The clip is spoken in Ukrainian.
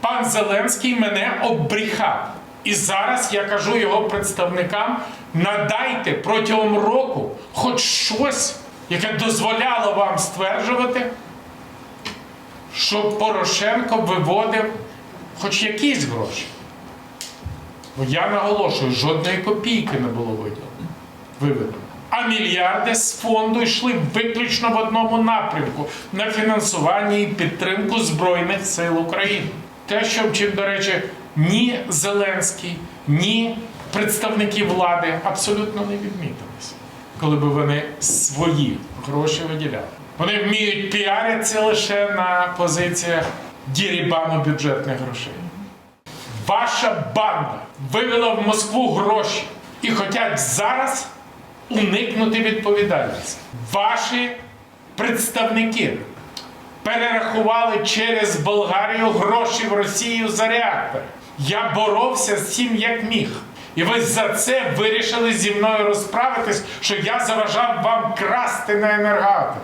Пан Зеленський мене обріхав. І зараз я кажу його представникам: надайте протягом року хоч щось, яке дозволяло вам стверджувати, що Порошенко виводив хоч якісь гроші. Бо я наголошую, жодної копійки не було виділено. Виведено. А мільярди з фонду йшли виключно в одному напрямку на фінансування і підтримку Збройних сил України. Те, що чим, до речі, ні Зеленський, ні представники влади абсолютно не відмітилися, коли б вони свої гроші виділяли. Вони вміють піаритися лише на позиціях дірібану бюджетних грошей. Ваша банда вивела в Москву гроші і хочуть зараз уникнути відповідальності. Ваші представники перерахували через Болгарію гроші в Росію за реактор. Я боровся з цим як міг. І ви за це вирішили зі мною розправитись, що я заважав вам красти на енергоатом.